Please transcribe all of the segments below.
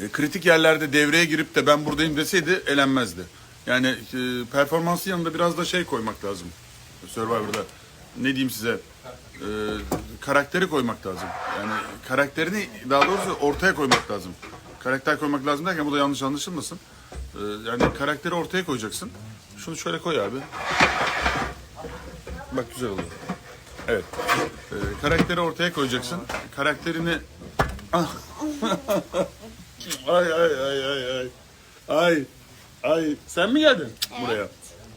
e, kritik yerlerde devreye girip de ben buradayım deseydi elenmezdi. Yani e, performansın yanında biraz da şey koymak lazım. Survivor'da ne diyeyim size e, karakteri koymak lazım. Yani karakterini daha doğrusu ortaya koymak lazım. Karakter koymak lazım derken bu da yanlış anlaşılmasın. E, yani karakteri ortaya koyacaksın. Şunu şöyle koy abi. Bak güzel oluyor. Evet. E, karakteri ortaya koyacaksın. Karakterini... Ah. ay ay ay ay ay. Ay. Ay. Sen mi geldin buraya?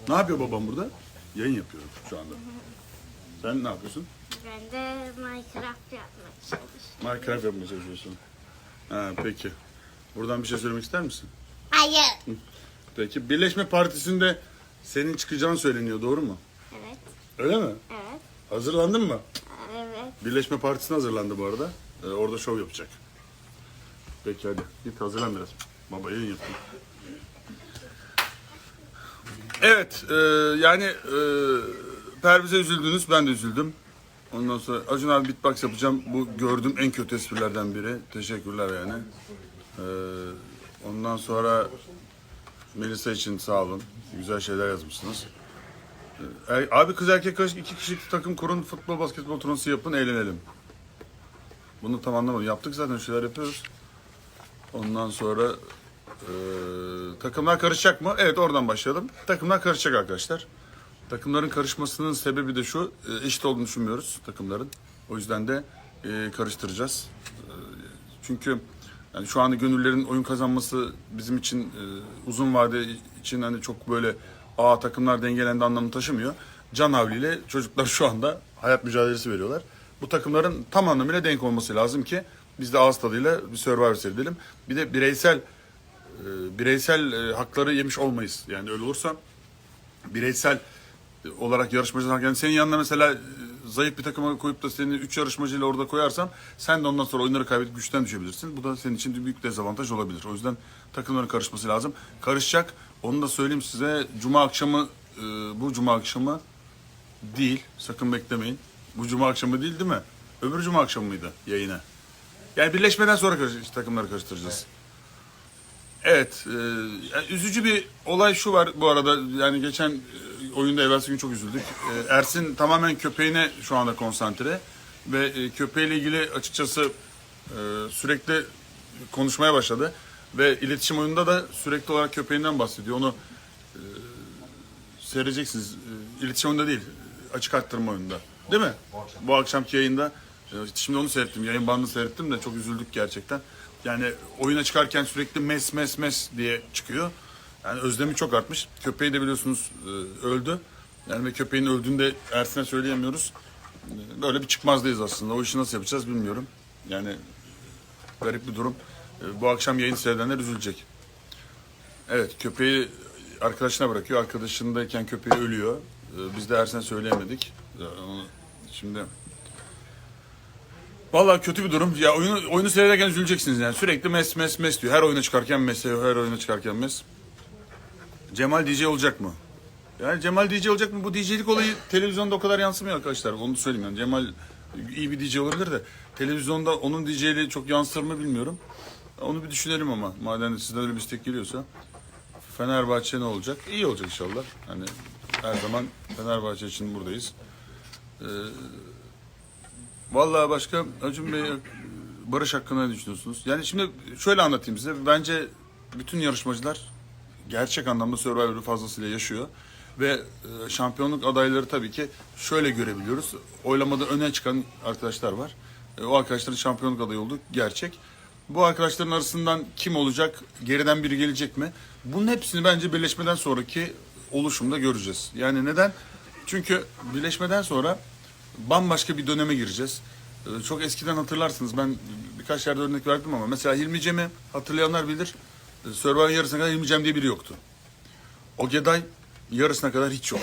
Ne yapıyor babam burada? Yayın yapıyorum şu anda. Sen ne yapıyorsun? Ben de Minecraft yapmak çalışıyorum. Minecraft yapmaya çalışıyorsun. Ha, peki. Buradan bir şey söylemek ister misin? Hayır. Peki. Birleşme Partisi'nde senin çıkacağın söyleniyor. Doğru mu? Evet. Öyle mi? Evet. Hazırlandın mı? Evet. Birleşme Partisi'ne hazırlandı bu arada. Ee, orada şov yapacak. Peki hadi. Git hazırlan biraz. Baba yayın yapayım. Evet. e, yani e, Perviz'e üzüldünüz. Ben de üzüldüm. Ondan sonra Acun abi beatbox yapacağım. Bu gördüğüm en kötü esprilerden biri. Teşekkürler yani. Ee, ondan sonra Melisa için sağ olun. Güzel şeyler yazmışsınız. Ee, abi kız erkek karışık iki kişilik takım kurun. Futbol, basketbol turnuvası yapın. Eğlenelim. Bunu tam anlamadım. Yaptık zaten şeyler yapıyoruz. Ondan sonra e, takımlar karışacak mı? Evet oradan başlayalım. Takımlar karışacak arkadaşlar. Takımların karışmasının sebebi de şu. e, eşit olduğunu düşünmüyoruz takımların. O yüzden de e, karıştıracağız. E, çünkü yani şu anda gönüllerin oyun kazanması bizim için e, uzun vade için hani çok böyle aa takımlar dengelendi anlamını taşımıyor. Can havliyle çocuklar şu anda hayat mücadelesi veriyorlar. Bu takımların tam anlamıyla denk olması lazım ki biz de ağız tadıyla bir Survivor seyredelim. Bir de bireysel e, bireysel e, hakları yemiş olmayız. Yani öyle olursa bireysel olarak yarışmacılar yani senin yanına mesela e, zayıf bir takıma koyup da seni 3 yarışmacıyla orada koyarsam sen de ondan sonra oyunları kaybedip güçten düşebilirsin. Bu da senin için büyük dezavantaj olabilir. O yüzden takımların karışması lazım. Karışacak. Onu da söyleyeyim size. Cuma akşamı e, bu cuma akşamı değil. Sakın beklemeyin. Bu cuma akşamı değil değil mi? Öbür cuma akşamı mıydı yayına? Yani birleşmeden sonra karış- takımları karıştıracağız. Evet, e, yani üzücü bir olay şu var bu arada. Yani geçen e, oyunda evvelsi gün çok üzüldük. E, Ersin tamamen köpeğine şu anda konsantre ve e, köpeğiyle ilgili açıkçası e, sürekli konuşmaya başladı ve iletişim oyununda da sürekli olarak köpeğinden bahsediyor. Onu e, seyredeceksiniz. E, iletişim oyunda değil, açık arttırma oyununda. Değil mi? Bu akşamki yayında. E, Şimdi onu seyrettim. Yayın bandını seyrettim de çok üzüldük gerçekten. Yani oyuna çıkarken sürekli mes mes mes diye çıkıyor. Yani özlemi çok artmış. Köpeği de biliyorsunuz e, öldü. Yani ve köpeğin öldüğünü de Ersin'e söyleyemiyoruz. E, Böyle bir çıkmazdayız aslında. O işi nasıl yapacağız bilmiyorum. Yani garip bir durum. E, Bu akşam yayın seyredenler üzülecek. Evet köpeği arkadaşına bırakıyor. Arkadaşındayken köpeği ölüyor. Ee, Biz de Ersen söyleyemedik. Şimdi Vallahi kötü bir durum. Ya oyunu oyunu seyrederken üzüleceksiniz yani. Sürekli mes mes mes diyor. Her oyuna çıkarken mes, her oyuna çıkarken mes. Cemal DJ olacak mı? Yani Cemal DJ olacak mı? Bu DJ'lik olayı televizyonda o kadar yansımıyor arkadaşlar. Onu söyleyeyim yani. Cemal iyi bir DJ olabilir de televizyonda onun DJ'liği çok yansır mı bilmiyorum. Onu bir düşünelim ama. Madem sizden öyle bir istek geliyorsa. Fenerbahçe ne olacak? İyi olacak inşallah. Hani her zaman Fenerbahçe için buradayız. Ee, vallahi başka Acun Bey Barış hakkında ne düşünüyorsunuz? Yani şimdi şöyle anlatayım size. Bence bütün yarışmacılar gerçek anlamda Survivor'ı fazlasıyla yaşıyor. Ve e, şampiyonluk adayları tabii ki şöyle görebiliyoruz. Oylamada öne çıkan arkadaşlar var. E, o arkadaşların şampiyonluk adayı olduğu gerçek. Bu arkadaşların arasından kim olacak? Geriden biri gelecek mi? Bunun hepsini bence birleşmeden sonraki oluşumda göreceğiz. Yani neden? Çünkü birleşmeden sonra bambaşka bir döneme gireceğiz. Ee, Çok eskiden hatırlarsınız ben birkaç yerde örnek verdim ama mesela Hilmi Cem'i hatırlayanlar bilir. Ee, Survivor'ın yarısına kadar Hilmi Cem diye biri yoktu. Ogeday yarısına kadar hiç yok.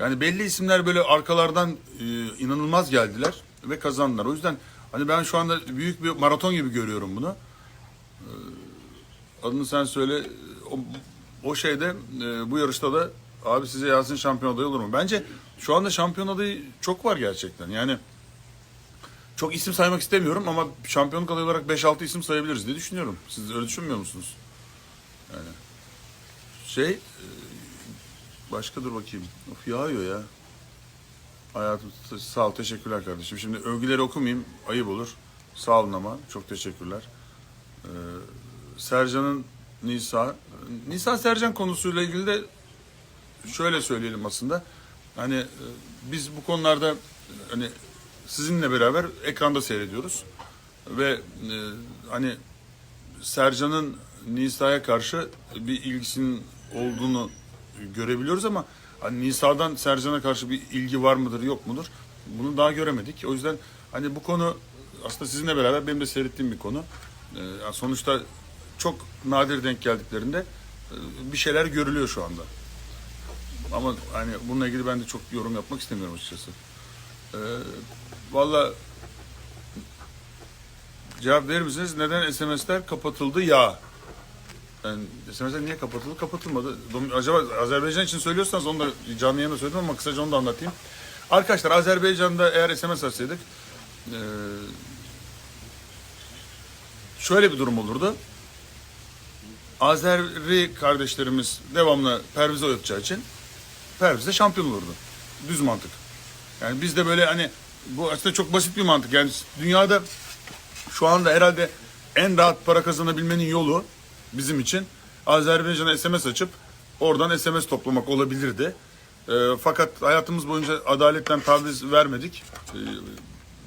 Yani belli isimler böyle arkalardan e, inanılmaz geldiler ve kazandılar. O yüzden hani ben şu anda büyük bir maraton gibi görüyorum bunu. Ee, adını sen söyle. O, o şeyde e, bu yarışta da abi size Yasin şampiyon adayı olur mu? Bence şu anda şampiyon adayı çok var gerçekten. Yani çok isim saymak istemiyorum ama şampiyonluk adayı olarak 5-6 isim sayabiliriz diye düşünüyorum. Siz öyle düşünmüyor musunuz? Yani şey e, başka dur bakayım. Of yağıyor ya. Hayatım sağ ol teşekkürler kardeşim. Şimdi övgüleri okumayayım ayıp olur. Sağ olun ama çok teşekkürler. Ee, Sercan'ın Nisa Nisa Sercan konusuyla ilgili de şöyle söyleyelim aslında. Hani e, biz bu konularda e, hani sizinle beraber ekranda seyrediyoruz ve e, hani Sercan'ın Nisa'ya karşı bir ilgisinin olduğunu görebiliyoruz ama hani Nisa'dan Sercan'a karşı bir ilgi var mıdır yok mudur bunu daha göremedik. O yüzden hani bu konu aslında sizinle beraber benim de seyrettiğim bir konu. Yani sonuçta çok nadir denk geldiklerinde e, bir şeyler görülüyor şu anda. Ama hani bununla ilgili ben de çok yorum yapmak istemiyorum açıkçası. Ee, Valla cevap verir misiniz? Neden SMS'ler kapatıldı ya? Yani SMS'ler niye kapatıldı? Kapatılmadı. Acaba Azerbaycan için söylüyorsanız onu da canlı yayında söyledim ama kısaca onu da anlatayım. Arkadaşlar Azerbaycan'da eğer SMS açsaydık eee, şöyle bir durum olurdu. Azeri kardeşlerimiz devamlı Perviz'e oyatacağı için Perviz de şampiyon olurdu. Düz mantık. Yani biz de böyle hani bu aslında çok basit bir mantık. Yani dünyada şu anda herhalde en rahat para kazanabilmenin yolu bizim için Azerbaycan'a SMS açıp oradan SMS toplamak olabilirdi. Ee, fakat hayatımız boyunca adaletten taviz vermedik Ee,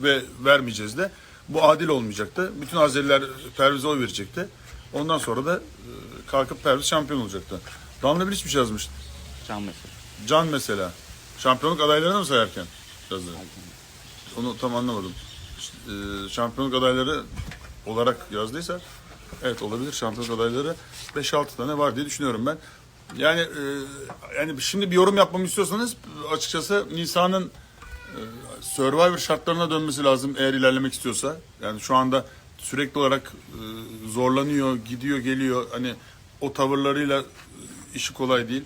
ve vermeyeceğiz de. Bu adil olmayacaktı. Bütün Azeriler Perviz'e oy verecekti. Ondan sonra da e, kalkıp Perviz şampiyon olacaktı. Damla bir hiçbir şey yazmış. Can. Can mesela. Şampiyonluk adaylarını mı sayarken yazdı? Onu tam anlamadım. İşte, e, şampiyonluk adayları olarak yazdıysa evet olabilir. Şampiyonluk adayları 5-6 tane var diye düşünüyorum ben. Yani e, yani şimdi bir yorum yapmamı istiyorsanız açıkçası Nisan'ın e, Survivor şartlarına dönmesi lazım eğer ilerlemek istiyorsa. Yani şu anda sürekli olarak e, zorlanıyor, gidiyor, geliyor. Hani o tavırlarıyla e, işi kolay değil.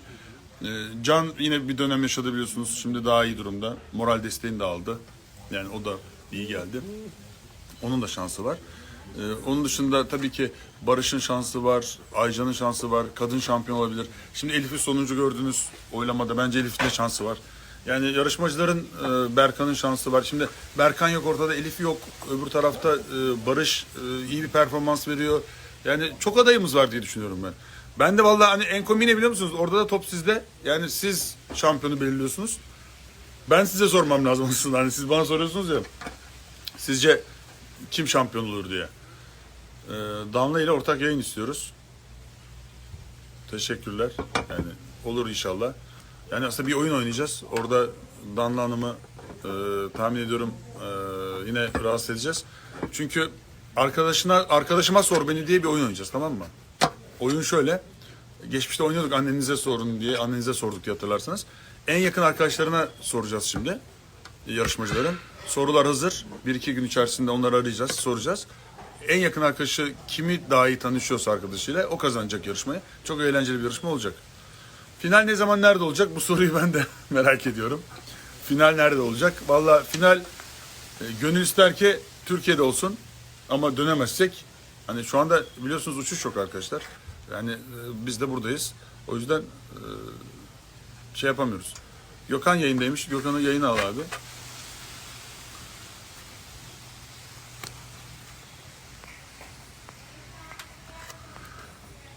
E, Can yine bir dönem yaşadı biliyorsunuz. Şimdi daha iyi durumda. Moral desteğini de aldı. Yani o da iyi geldi. Onun da şansı var. Ee, onun dışında tabii ki Barış'ın şansı var, Aycan'ın şansı var, kadın şampiyon olabilir. Şimdi Elif'i sonuncu gördünüz oylamada. Bence Elif'in de şansı var. Yani yarışmacıların e, Berkan'ın şansı var. Şimdi Berkan yok ortada, Elif yok. Öbür tarafta e, Barış e, iyi bir performans veriyor. Yani çok adayımız var diye düşünüyorum ben. Ben de vallahi hani en komiği ne biliyor musunuz? Orada da top sizde. Yani siz şampiyonu belirliyorsunuz. Ben size sormam lazım aslında. Hani siz bana soruyorsunuz ya. Sizce kim şampiyon olur diye. Ee, Damla ile ortak yayın istiyoruz. Teşekkürler. Yani olur inşallah. Yani aslında bir oyun oynayacağız. Orada Damla Hanım'ı e, tahmin ediyorum e, yine rahatsız edeceğiz. Çünkü arkadaşına arkadaşıma sor beni diye bir oyun oynayacağız tamam mı? Oyun şöyle. Geçmişte oynuyorduk annenize sorun diye. Annenize sorduk diye hatırlarsanız. En yakın arkadaşlarına soracağız şimdi. Yarışmacıların. Sorular hazır. Bir iki gün içerisinde onları arayacağız, soracağız. En yakın arkadaşı kimi daha iyi tanışıyorsa arkadaşıyla o kazanacak yarışmayı. Çok eğlenceli bir yarışma olacak. Final ne zaman nerede olacak? Bu soruyu ben de merak ediyorum. Final nerede olacak? Valla final e, gönül ister ki Türkiye'de olsun. Ama dönemezsek hani şu anda biliyorsunuz uçuş yok arkadaşlar. Yani e, biz de buradayız. O yüzden e, şey yapamıyoruz. Gökhan yayındaymış. Gökhan'ı yayına al abi.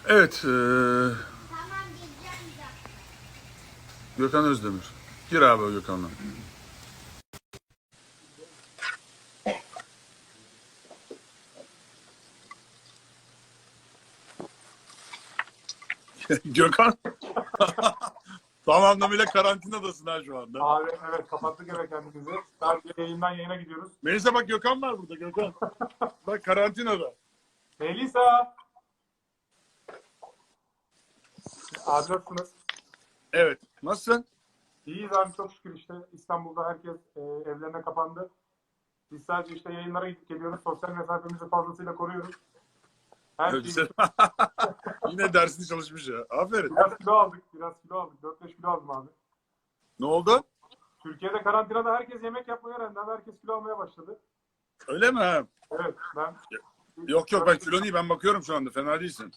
Evet. e, Gökhan Özdemir. Gir abi Gökhan'la. Gökhan. Tam anlamıyla karantinadasın ha şu anda. Abi evet kapattık eve kendimizi. Belki yayından yayına gidiyoruz. Melisa bak Gökhan var burada Gökhan. bak karantinada. Melisa! Abi nasılsınız? Evet. Nasılsın? İyiyiz abi çok şükür işte. İstanbul'da herkes e, evlerine kapandı. Biz sadece işte yayınlara gidip geliyoruz. Sosyal mesafemizi fazlasıyla koruyoruz. Her şey. Yine dersini çalışmış ya. Aferin. biraz kilo aldık. Biraz kilo aldık. 4-5 kilo aldım abi. Ne oldu? Türkiye'de karantinada herkes yemek yapmaya öğrendi. Herkes kilo almaya başladı. Öyle mi? ha? Evet ben Yok yok ben kilon iyi ben bakıyorum şu anda fena değilsin.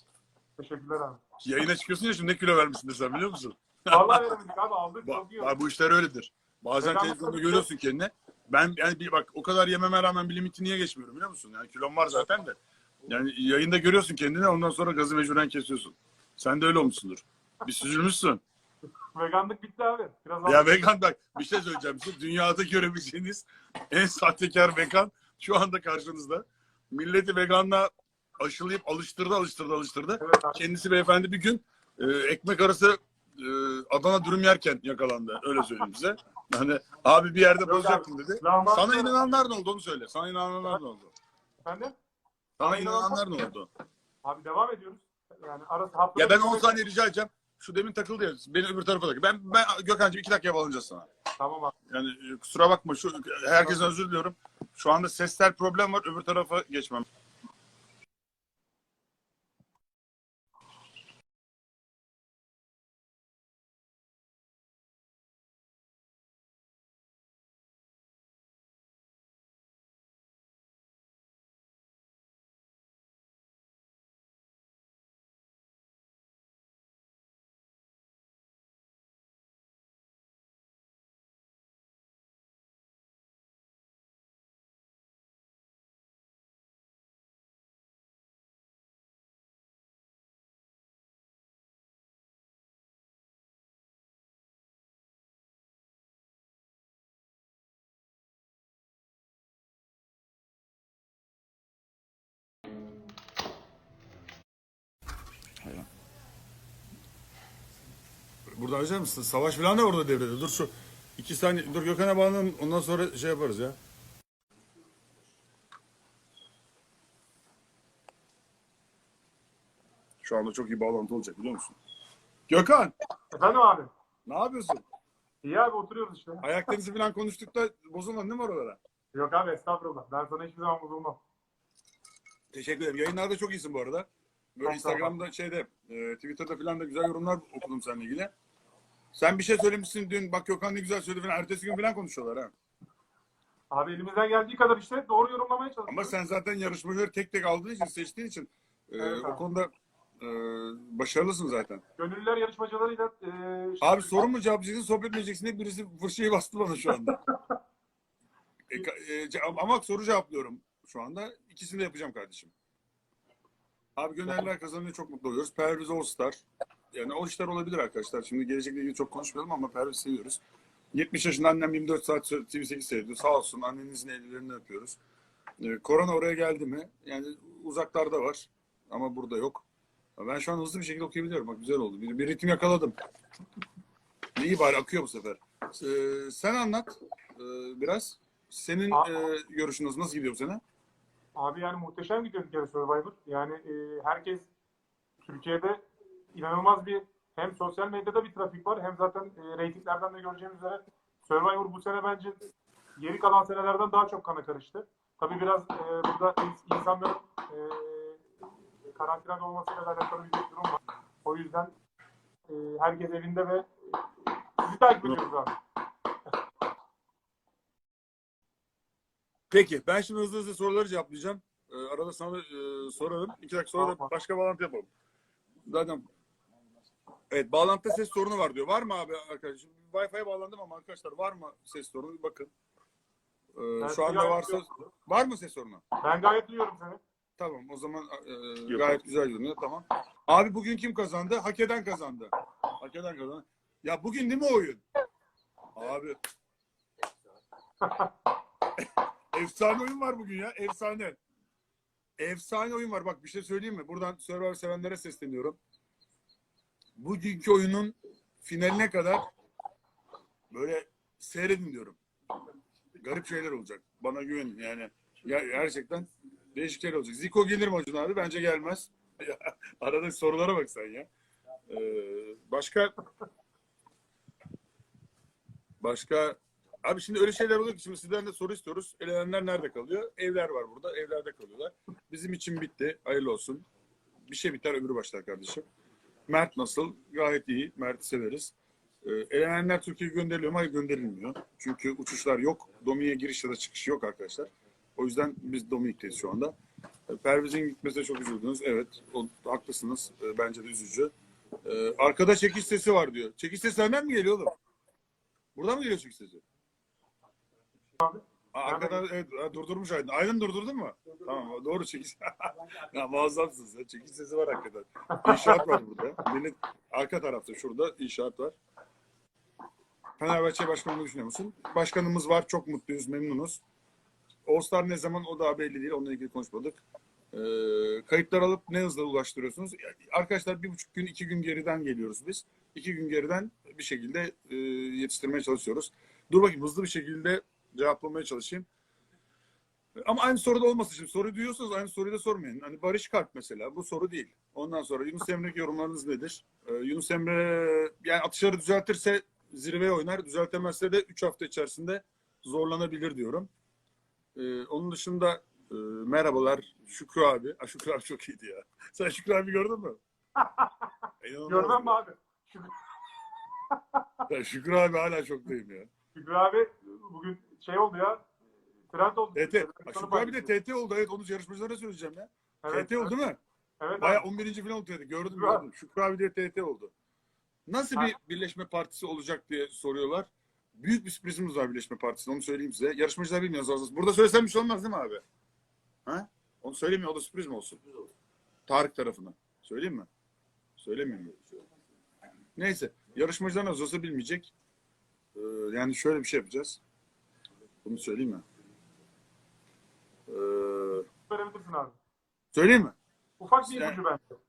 teşekkürler abi. Yayına çıkıyorsun ya şimdi ne kilo vermişsindir sen biliyor musun? Vallahi veremedik abi aldık Ba- çok iyi. ba- bu işler öyledir. Bazen televizyonda görüyorsun kendini. Ben yani bir bak o kadar yememe rağmen bir limiti niye geçmiyorum biliyor musun? Yani kilom var zaten de. Yani yayında görüyorsun kendini ondan sonra gazı mecburen kesiyorsun. Sen de öyle olmuşsundur. Bir süzülmüşsün. Veganlık bitti abi. Biraz Ya vegan bak bir şey söyleyeceğim size. Dünyada görebileceğiniz en sahtekar vegan şu anda karşınızda. Milleti veganla aşılayıp alıştırdı alıştırdı alıştırdı. Evet abi. Kendisi beyefendi bir gün e, ekmek arası e, Adana dürüm yerken yakalandı. Öyle söyleyeyim size. Hani abi bir yerde bozacaktım dedi. Sana inananlar ne oldu onu söyle. Sana inananlar ne oldu? Efendim? Sana inananlar ne oldu? Abi devam ediyoruz. Yani arası haftada Ya ben bir 10 kere- saniye rica edeceğim. Şu demin takıldı ya. Beni öbür tarafa takıl. Ben, ben Gökhan'cığım iki dakika bağlanacağız sana. Tamam abi. Yani e, kusura bakma. Şu, herkesten özür diliyorum. Şu anda sesler problem var. Öbür tarafa geçmem. Burada açar mısın? Savaş falan da orada devrede. Dur şu iki saniye. Dur Gökhan'a bağlanalım. Ondan sonra şey yaparız ya. Şu anda çok iyi bağlantı olacak biliyor musun? Gökhan Efendim abi. ne yapıyorsun? İyi abi oturuyoruz işte. Ayak tenisi falan konuştuk da bozulmadın değil mi oralara? Yok abi estağfurullah. Ben sana hiçbir zaman bozulmam. Teşekkür ederim. Yayınlarda çok iyisin bu arada. Böyle Çok sağ ol. Instagram'da şeyde e, Twitter'da falan da güzel yorumlar okudum seninle ilgili. Sen bir şey söylemişsin dün. Bak Gökhan ne güzel söyledi falan. Ertesi gün falan konuşuyorlar ha. Abi elimizden geldiği kadar işte doğru yorumlamaya çalışıyoruz. Ama sen zaten yarışmacıları tek tek aldığın için, seçtiğin için e, Evet o abi. konuda e, başarılısın zaten. Gönüllüler yarışmacılarıyla e, işte- Abi soru mu cevaplayacaksın, sohbet mi edeceksin diye birisi fırçayı bastı bana şu anda. E, ka- e, ce- ama soru cevaplıyorum şu anda. İkisini de yapacağım kardeşim. Abi gönüllüler kazanınca çok mutlu oluyoruz. Perviz All Star. Yani o işler olabilir arkadaşlar. Şimdi gelecekle ilgili çok konuşmayalım ama Perviz seviyoruz. 70 yaşında annem 24 saat TV8 seyrediyor. Sağ olsun annenizin ellerini öpüyoruz. Ee, korona oraya geldi mi? Yani uzaklarda var ama burada yok. Ben şu an hızlı bir şekilde okuyabiliyorum. Bak güzel oldu. Bir, bir ritim yakaladım. İyi bari akıyor bu sefer. Ee, sen anlat ee, biraz. Senin A- e, görüşün nasıl? Nasıl gidiyor bu sene? Abi yani muhteşem gidiyor bir kere Survivor. Yani e, herkes Türkiye'de inanılmaz bir hem sosyal medyada bir trafik var hem zaten e, reytinglerden de göreceğimiz üzere Survivor bu sene bence geri kalan senelerden daha çok kana karıştı. Tabii biraz e, burada ins- insanların e, karantinada olmasıyla alakalı bir durum var. O yüzden e, herkes evinde ve e, sizi takip ediyoruz abi. Peki ben şimdi hızlı hızlı soruları cevaplayacağım. Ee, arada sana e, sorarım. İki dakika sonra da Tamam. başka bağlantı yapalım. Zaten Evet bağlantıda ses sorunu var diyor. Var mı abi arkadaşım? Wi-Fi'ye bağlandım ama arkadaşlar var mı ses sorunu? Bir bakın. Ee, Ben şu anda gayet varsa duyuyorum. var mı ses sorunu? Ben gayet duyuyorum seni. Tamam o zaman e, gayet güzel görünüyor. Tamam. Abi bugün kim kazandı? Hak eden kazandı. Hak eden kazandı. Ya bugün değil mi oyun? Abi. Efsane oyun var bugün ya. Efsane. Efsane oyun var. Bak bir şey söyleyeyim mi? Buradan Survivor sevenlere sesleniyorum. Bugünkü oyunun finaline kadar böyle seyredin diyorum. Garip şeyler olacak. Bana güvenin yani. Ya, gerçekten değişik olacak. Ziko gelir mi Acun abi? Bence gelmez. Arada sorulara bak sen ya. Ee, başka başka abi şimdi öyle şeyler oluyor ki şimdi sizden de soru istiyoruz. Elenenler nerede kalıyor? Evler var burada. Evlerde kalıyorlar. Bizim için bitti. Hayırlı olsun. Bir şey biter öbürü başlar kardeşim. Mert nasıl? Gayet iyi. Mert'i severiz. Ee, elenenler Türkiye'ye gönderiliyor mu? Gönderilmiyor. Çünkü uçuşlar yok. Domi'ye giriş ya da çıkış yok arkadaşlar. O yüzden biz Dominik'teyiz şu anda. E, Perviz'in gitmesine çok üzüldünüz. Evet, o, haklısınız. E, bence de üzücü. E, arkada çekiş sesi var diyor. Çekiş sesi senden mi geliyor oğlum? Buradan mı geliyor çekiş sesi? Abi. Aa, Arkada evet, durdurmuş Aydın. Aydın durdurdun mu? Tamam doğru çekiş. ya muazzamsın sen. Çekiş sesi var hakikaten. İnşaat var burada. Millet arka tarafta şurada inşaat var. Fenerbahçe başkanını düşünüyor musun? Başkanımız var. Çok mutluyuz, memnunuz. Star ne zaman o daha belli değil. Onunla ilgili konuşmadık. Ee, kayıtlar alıp ne hızla ulaştırıyorsunuz? Arkadaşlar bir buçuk gün, iki gün geriden geliyoruz biz. İki gün geriden bir şekilde e, yetiştirmeye çalışıyoruz. Dur bakayım hızlı bir şekilde cevaplamaya çalışayım. Ama aynı soruda olmasın şimdi. Soruyu duyuyorsanız aynı soruyu da sormayın. Hani Barış Kalp mesela bu soru değil. Ondan sonra Yunus Emre'deki yorumlarınız nedir? Ee, Yunus Emre yani atışları düzeltirse zirveye oynar. Düzeltemezse de 3 hafta içerisinde zorlanabilir diyorum. Ee, onun dışında e, merhabalar Şükrü abi. Aa, Şükrü abi çok iyiydi ya. Sen Şükrü abi gördün mü? Görmem mi abi? Şükrü, Ya Şükrü abi hala çoktayım ya. Şükrü abi bugün şey oldu ya. Trend oldu. TT. Şükrü abi de TT oldu. Evet onu yarışmacılara söyleyeceğim ya. Evet, TT oldu değil mi? Evet, Baya abi. 11. falan oldu TT. Gördüm Şükrü abi. gördüm. Şükrü abi de TT oldu. Nasıl Ha. bir birleşme partisi olacak diye soruyorlar. Büyük bir sürprizimiz var birleşme partisinde onu söyleyeyim size. Yarışmacılar bilmiyor aslında. Burada söylesem bir şey olmaz değil mi abi? Ha? Onu söylemiyor o da sürpriz mi olsun? Tarık tarafına. Söyleyeyim mi? Söylemiyorum. Neyse. Yarışmacılar nasıl olsa bilmeyecek. Ee, yani şöyle bir şey yapacağız. Bunu söyleyeyim mi? Ee, Verebilirsin abi. söyleyeyim mi? Ufak bir ipucu bence.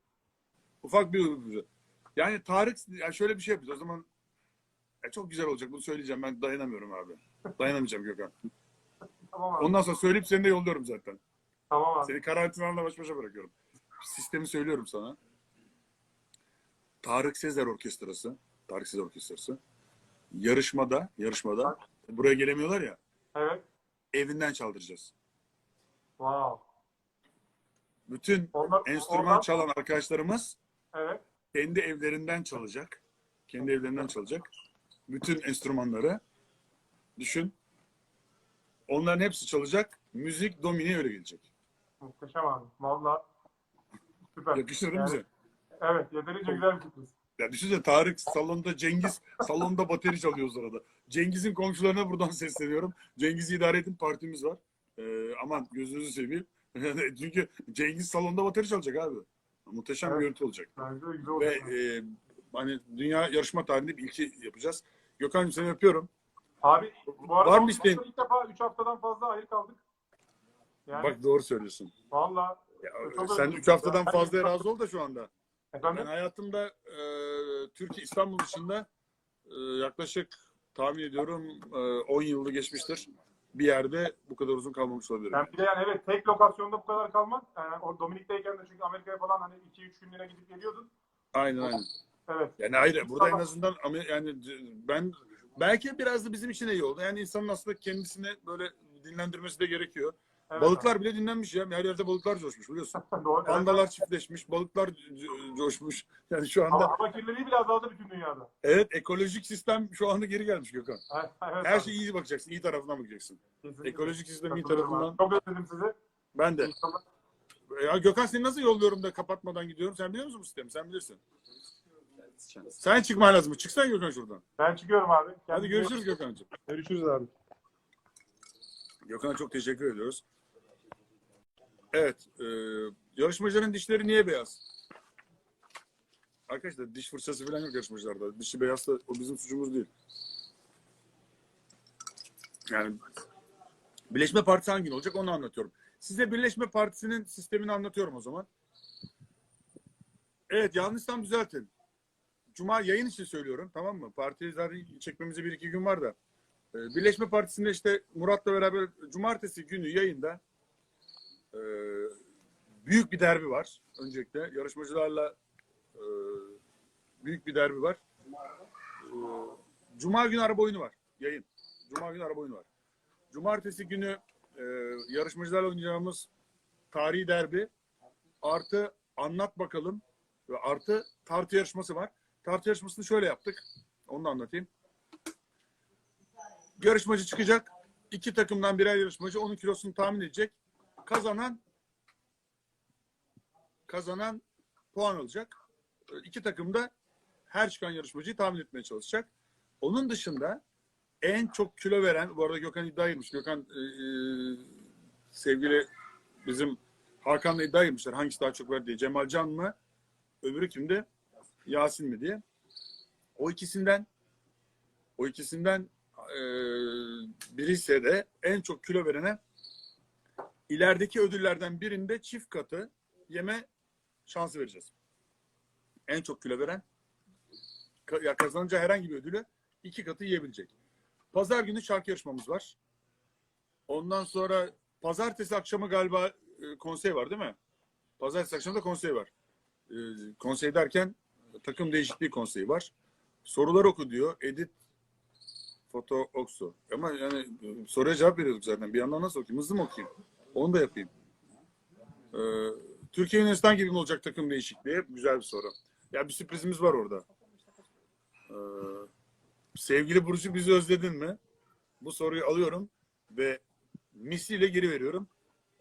Ufak bir ipucu. Yani Tarık yani şöyle bir şey yapacağız. O zaman ya çok güzel olacak. Bunu söyleyeceğim. Ben dayanamıyorum abi. Dayanamayacağım Gökhan. Tamam abi. Ondan sonra söyleyip seni de yolluyorum zaten. Tamam abi. Seni karantinanla baş başa bırakıyorum. Sistemi söylüyorum sana. Tarık Sezer Orkestrası. Tarık Sezer Orkestrası. Yarışmada, yarışmada buraya gelemiyorlar ya. Evet. Evinden çaldıracağız. Wow. Bütün Onlar, enstrüman ondan- çalan arkadaşlarımız Evet. kendi evlerinden çalacak. Kendi evlerinden çalacak. Bütün enstrümanları düşün. Onların hepsi çalacak. Müzik domine öyle gelecek. Muhteşem abi. Valla süper. Yakışır değil Yani- bize? Evet. Yeterince güzel bir sürpriz. Ya düşünsene Tarık salonda Cengiz salonda bateri çalıyor o sırada. Cengiz'in komşularına buradan sesleniyorum. Cengiz'i idare edin partimiz var. Ee, aman gözünüzü seveyim. Çünkü Cengiz salonda bateri çalacak abi. Muhteşem Evet. bir görüntü olacak. Bence Ve e, hani dünya yarışma tarihinde bir ilki yapacağız. Gökhan'cığım seni öpüyorum. Abi bu arada Var mı isteğin? ilk defa 3 haftadan fazla ayrı kaldık. Yani Bak doğru söylüyorsun. valla Ya, sen özür 3 haftadan dilerim. fazla razı ol da şu anda. Ben efendim hayatımda e, Türkiye İstanbul dışında e, yaklaşık tahmin ediyorum e, 10 yılı geçmiştir. Bir yerde bu kadar uzun kalmamış olabilirim. ben bir de yani evet tek lokasyonda bu kadar kalmak yani o Dominik'teyken de çünkü Amerika'ya falan hani 2-3 günlüğüne gidip geliyordun. Aynen aynen. Evet. Yani hayır burada en azından yani ben belki biraz da bizim için iyi oldu. Yani insanın aslında kendisini böyle dinlendirmesi de gerekiyor. Evet Balıklar bile dinlenmiş ya. Her yerde balıklar coşmuş biliyorsun. Doğru. Evet. Pandalar çiftleşmiş, balıklar co- coşmuş. Yani şu anda hava kirliliği bile azaldı bütün dünyada. evet ekolojik sistem şu anda geri gelmiş Gökhan. Evet, evet Her şey iyi bakacaksın, iyi tarafından bakacaksın. Kesinlikle. Ekolojik sistem iyi tarafından. Çok özledim sizi. Ben de. İnşallah. Ya Gökhan seni nasıl yolluyorum da kapatmadan gidiyorum? Sen biliyor musun bu sistemi? Sen bilirsin. Sen çıkman lazım. Çıksan Gökhan şuradan. Ben çıkıyorum abi. Hadi Kendinize- görüşürüz Gökhan'cığım. Görüşürüz abi. Gökhan'a çok teşekkür ediyoruz. Evet. E, yarışmacıların dişleri niye beyaz? Arkadaşlar diş fırçası falan yok yarışmacılarda. Dişi beyaz da o bizim suçumuz değil. Yani Birleşme Partisi hangi gün olacak onu anlatıyorum. Size Birleşme Partisi'nin sistemini anlatıyorum o zaman. Evet yanlışsam düzeltin. Cuma yayın için söylüyorum tamam mı? Parti zaten çekmemize bir iki gün var da. Ee, Birleşme Partisi'nde işte Murat'la beraber cumartesi günü yayında e, büyük bir derbi var. Öncelikle yarışmacılarla e, büyük bir derbi var. E, Cuma günü araba oyunu var. Yayın. Cuma günü araba oyunu var. Cumartesi günü e, yarışmacılarla oynayacağımız tarihi derbi artı anlat bakalım ve artı tartı yarışması var. Tartı yarışmasını şöyle yaptık. Onu da anlatayım. Yarışmacı çıkacak. iki takımdan birer yarışmacı onun kilosunu tahmin edecek. Kazanan kazanan puan alacak. İki takım da her çıkan yarışmacıyı tahmin etmeye çalışacak. Onun dışında en çok kilo veren, bu arada Gökhan iddia girmiş. Gökhan e, e, sevgili bizim Hakan'la iddia girmişler. Hangisi daha çok ver diye. Cemal Can mı? Öbürü kimdi? Yasin mi diye. O ikisinden o ikisinden e, biri ise de en çok kilo verene ilerideki ödüllerden birinde çift katı yeme şansı vereceğiz. En çok kilo veren ya kazanacağı herhangi bir ödülü iki katı yiyebilecek. Pazar günü şarkı yarışmamız var. Ondan sonra pazartesi akşamı galiba e, konsey var değil mi? Pazartesi akşamı da konsey var. E, konsey derken takım değişikliği konseyi var. Sorular oku diyor. Edit foto oksu. Ama yani e, soruya cevap veriyorduk zaten. Bir yandan nasıl okuyayım? Hızlı mı okuyayım? Onu da yapayım. Ee, Türkiye Yunanistan gibi mi olacak takım değişikliği? Güzel bir soru. Ya bir sürprizimiz var orada. Ee, sevgili Burcu bizi özledin mi? Bu soruyu alıyorum ve misliyle geri veriyorum.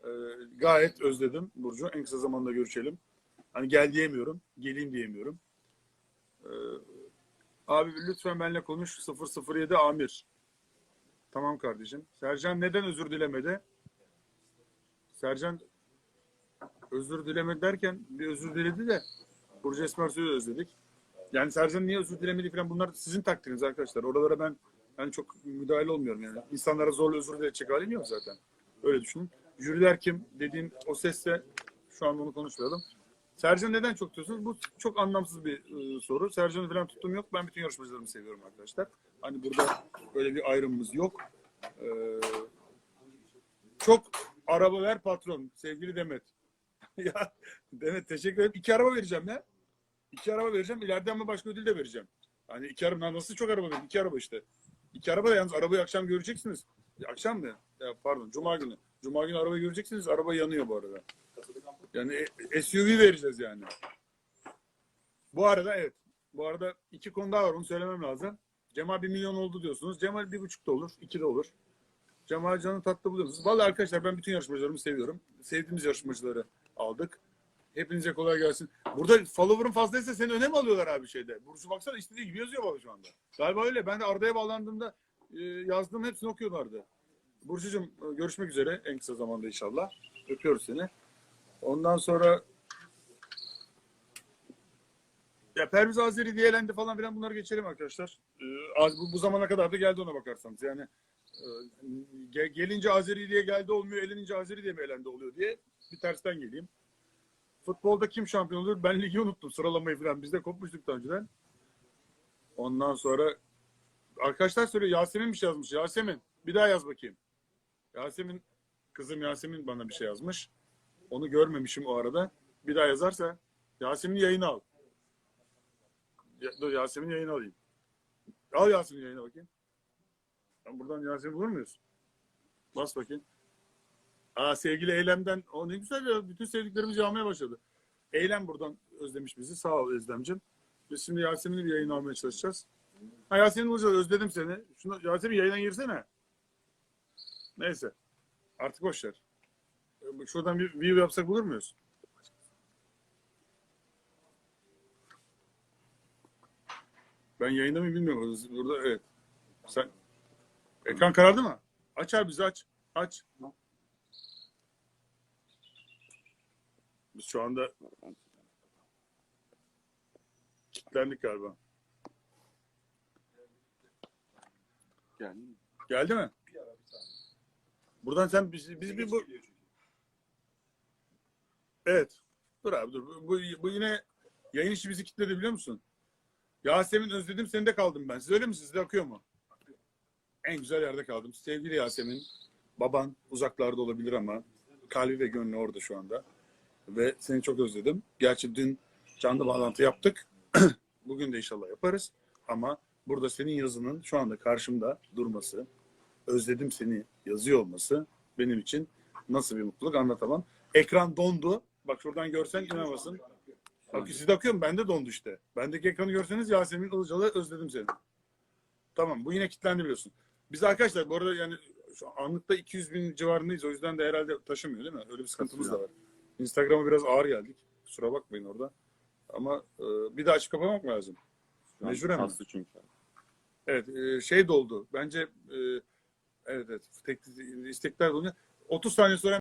Ee, gayet özledim Burcu. En kısa zamanda görüşelim. Hani gel diyemiyorum. Geleyim diyemiyorum. Ee, abi lütfen benimle konuş. 007 Amir. Tamam kardeşim. Sercan neden özür dilemedi? Sercan özür dilemedi derken bir özür diledi de Burcu Esmersoy'u özledik. Yani Sercan niye özür dilemedi falan bunlar sizin takdiriniz arkadaşlar. Oralara ben yani çok müdahale olmuyorum yani. İnsanlara zorla özür dileyecek halim yok zaten. Öyle düşünün. Jüriler kim dediğin o sesle şu an bunu konuşmayalım. Sercan neden çok tutuyorsunuz? Bu çok anlamsız bir e, soru. Sercan'ı falan tuttuğum yok. Ben bütün yarışmacılarımı seviyorum arkadaşlar. Hani burada böyle bir ayrımımız yok. Ee, çok araba ver patron sevgili Demet. ya Demet teşekkür ederim. İki araba vereceğim ya. İki araba vereceğim. İleride ama başka ödül de vereceğim. Hani iki araba nasıl çok araba verdim? İki araba işte. İki araba da yalnız arabayı akşam göreceksiniz. Akşam mı? Ya pardon cuma günü. Cuma günü arabayı göreceksiniz. Araba yanıyor bu arada. Yani e- SUV vereceğiz yani. Bu arada evet. Bu arada iki konu daha var. Onu söylemem lazım. Cemal bir milyon oldu diyorsunuz. Cemal bir buçuk da olur. iki de olur. Cemal Can'ı tatlı buluyorsunuz. Vallahi arkadaşlar ben bütün yarışmacılarımı seviyorum. Sevdiğimiz yarışmacıları aldık. Hepinize kolay gelsin. Burada follower'ın fazlaysa seni öne mi alıyorlar abi şeyde? Burcu baksana istediği gibi yazıyor bana şu anda. Galiba öyle. Ben de Arda'ya bağlandığımda e, yazdığım hepsini okuyorlardı. Burcucuğum e, görüşmek üzere en kısa zamanda inşallah. Öpüyoruz seni. Ondan sonra ya Perviz Azeri diye elendi falan filan bunları geçelim arkadaşlar. Ee, bu, bu zamana kadar da geldi ona bakarsanız. Yani e, ge- gelince Azeri diye geldi olmuyor, elenince Azeri diye mi elendi oluyor diye bir tersten geleyim. Futbolda kim şampiyon olur? Ben ligi unuttum sıralamayı falan. Biz de kopmuştuk daha önceden. Ondan sonra arkadaşlar söylüyor Yasemin bir şey yazmış. Yasemin bir daha yaz bakayım. Yasemin kızım Yasemin bana bir şey yazmış. Onu görmemişim o arada. Bir daha yazarsa Yasemin'i yayına al. Ya, dur Yasemin'i yayına alayım. Al Yasemin'i yayına bakayım. Ben buradan Yasemin'i bulur muyuz? Bas bakayım. Aa sevgili Eylem'den o ne güzel ya. Bütün sevdiklerimiz yağmaya başladı. Eylem buradan özlemiş bizi. Sağ ol Özlemcim. Biz şimdi Yasemin'i bir yayına almaya çalışacağız. Ha Yasemin bulacağız. Özledim seni. Şunu, Yasemin yayına girsene. Neyse. Artık boş ver. Ee, Şuradan bir view yapsak bulur muyuz? Ben yayında mı bilmiyorum. Burada evet. Sen ekran karardı mı? Aç abi aç. Aç. Biz şu anda kilitlendik galiba. Geldi mi? Geldi mi? Buradan sen biz, biz bir bu... Evet. Dur abi dur. Bu, bu yine yayın işi bizi kilitledi biliyor musun? Yasemin özledim seni de kaldım ben. Siz öyle mi? Sizde akıyor mu? En güzel yerde kaldım. Sevgili Yasemin, baban uzaklarda olabilir ama kalbi ve gönlü orada şu anda. Ve seni çok özledim. Gerçi dün canlı bağlantı yaptık. Bugün de inşallah yaparız. Ama burada senin yazının şu anda karşımda durması, özledim seni yazıyor olması benim için nasıl bir mutluluk anlatamam. Ekran dondu. Bak şuradan görsen inanamazsın. Bak sizde akıyor mu? Bende dondu işte. Bendeki ekranı görseniz Yasemin Ilıcalı özledim seni. Tamam bu yine kilitlendi biliyorsun. Biz arkadaşlar bu arada yani şu anlıkta 200 bin civarındayız. O yüzden de herhalde taşımıyor değil mi? Öyle bir sıkıntımız da var. Instagram'a biraz ağır geldik. Kusura bakmayın orada. Ama e, bir de açıp kapamak lazım. Mecburen mi? kastı çünkü. Evet e, şey doldu. Bence e, evet evet tek, istekler dolunca 30 saniye sonra